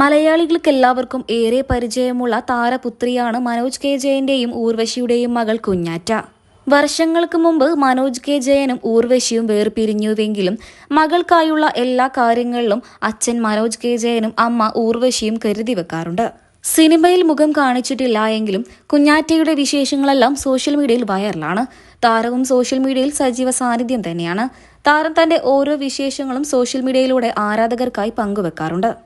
മലയാളികൾക്ക് എല്ലാവർക്കും ഏറെ പരിചയമുള്ള താരപുത്രിയാണ് മനോജ് കെ ജയന്റെയും ഊർവശിയുടെയും മകൾ കുഞ്ഞാറ്റ. വർഷങ്ങൾക്ക് മുമ്പ് മനോജ് കെ ജയനും ഊർവശിയും വേർപിരിഞ്ഞുവെങ്കിലും മകൾക്കായുള്ള എല്ലാ കാര്യങ്ങളിലും അച്ഛൻ മനോജ് കെ ജയനും അമ്മ ഊർവശിയും കരുതി വെക്കാറുണ്ട്. സിനിമയിൽ മുഖം കാണിച്ചിട്ടില്ല എങ്കിലും കുഞ്ഞാറ്റയുടെ വിശേഷങ്ങളെല്ലാം സോഷ്യൽ മീഡിയയിൽ വൈറലാണ്. താരവും സോഷ്യൽ മീഡിയയിൽ സജീവ സാന്നിധ്യം തന്നെയാണ്. താരം തന്റെ ഓരോ വിശേഷങ്ങളും സോഷ്യൽ മീഡിയയിലൂടെ ആരാധകർക്കായി പങ്കുവെക്കാറുണ്ട്.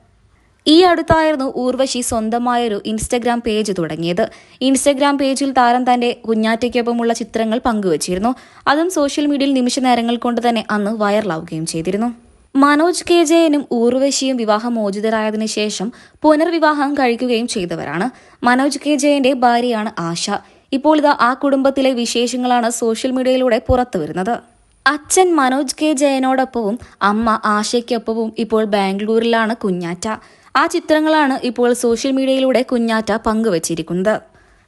ഈ അടുത്തായിരുന്നു ഊർവശി സ്വന്തമായൊരു ഇൻസ്റ്റഗ്രാം പേജ് തുടങ്ങിയത്. ഇൻസ്റ്റഗ്രാം പേജിൽ താരം തന്റെ കുഞ്ഞാറ്റയ്ക്കൊപ്പമുള്ള ചിത്രങ്ങൾ പങ്കുവച്ചിരുന്നു. അതും സോഷ്യൽ മീഡിയയിൽ നിമിഷ നേരങ്ങൾ കൊണ്ട് തന്നെ അന്ന് വൈറലാവുകയും ചെയ്തിരുന്നു. മനോജ് കെ ജയനും ഊർവശിയും വിവാഹമോചിതരായതിനു ശേഷം പുനർവിവാഹം കഴിക്കുകയും ചെയ്തവരാണ്. മനോജ് കെ ജയന്റെ ഭാര്യയാണ് ആശ. ഇപ്പോൾ ഇതാ ആ കുടുംബത്തിലെ വിശേഷങ്ങളാണ് സോഷ്യൽ മീഡിയയിലൂടെ പുറത്തു വരുന്നത് അച്ഛൻ മനോജ് കെ ജയനോടൊപ്പവും അമ്മ ആശയ്ക്കൊപ്പവും ഇപ്പോൾ ബാംഗ്ലൂരിലാണ് കുഞ്ഞാറ്റ. ആ ചിത്രങ്ങളാണ് ഇപ്പോൾ സോഷ്യൽ മീഡിയയിലൂടെ കുഞ്ഞാറ്റ പങ്കുവച്ചിരിക്കുന്നത്.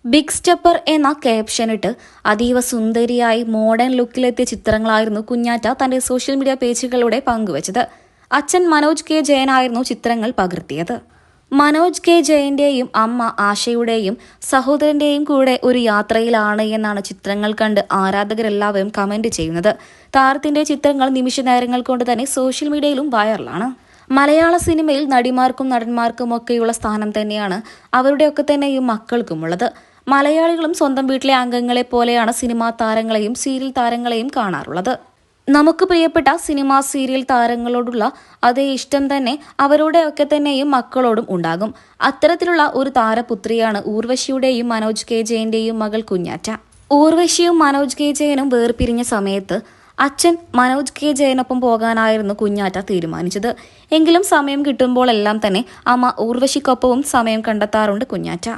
ബിഗ് സ്റ്റെപ്പർ എന്ന ക്യാപ്ഷനിട്ട് അതീവ സുന്ദരിയായി മോഡേൺ ലുക്കിലെത്തിയ ചിത്രങ്ങളായിരുന്നു കുഞ്ഞാറ്റ തന്റെ സോഷ്യൽ മീഡിയ പേജുകളിലൂടെ പങ്കുവച്ചത്. അച്ഛൻ മനോജ് കെ ജയനായിരുന്നു ചിത്രങ്ങൾ പകർത്തിയത്. മനോജ് കെ ജയന്റെയും അമ്മ ആശയുടെയും സഹോദരന്റെയും കൂടെ ഒരു യാത്രയിലാണ് എന്നാണ് ചിത്രങ്ങൾ കണ്ട് ആരാധകരെല്ലാവരും കമന്റ് ചെയ്യുന്നത്. താരത്തിന്റെ ചിത്രങ്ങൾ നിമിഷ നേരങ്ങൾ കൊണ്ട് തന്നെ സോഷ്യൽ മീഡിയയിലും വൈറലാണ്. മലയാള സിനിമയിൽ നടിമാർക്കും നടന്മാർക്കും ഒക്കെയുള്ള സ്ഥാനം തന്നെയാണ് അവരുടെയൊക്കെ ഈ മക്കൾക്കുമുള്ളത്. മലയാളികളും സ്വന്തം വീട്ടിലെ അംഗങ്ങളെ പോലെയാണ് സിനിമാ താരങ്ങളെയും സീരിയൽ താരങ്ങളെയും കാണാറുള്ളത്. നമുക്ക് പ്രിയപ്പെട്ട സിനിമ സീരിയൽ താരങ്ങളോടുള്ള അതേ ഇഷ്ടം തന്നെ അവരുടെ ഒക്കെ തന്നെയും മക്കളോടും ഉണ്ടാകും. അത്തരത്തിലുള്ള ഒരു താരപുത്രിയാണ് ഊർവശിയുടെയും മനോജ് കെ ജയന്റെയും മകൾ കുഞ്ഞാറ്റ. ഊർവശിയും മനോജ് കെ ജയനും വേർപിരിഞ്ഞ സമയത്ത് അച്ഛൻ മനോജ് കെ ജയനൊപ്പം പോകാനായിരുന്നു കുഞ്ഞാറ്റ തീരുമാനിച്ചത്. എങ്കിലും സമയം കിട്ടുമ്പോഴെല്ലാം തന്നെ അമ്മ ഊർവശിക്കൊപ്പവും സമയം കണ്ടെത്താറുണ്ട് കുഞ്ഞാറ്റ.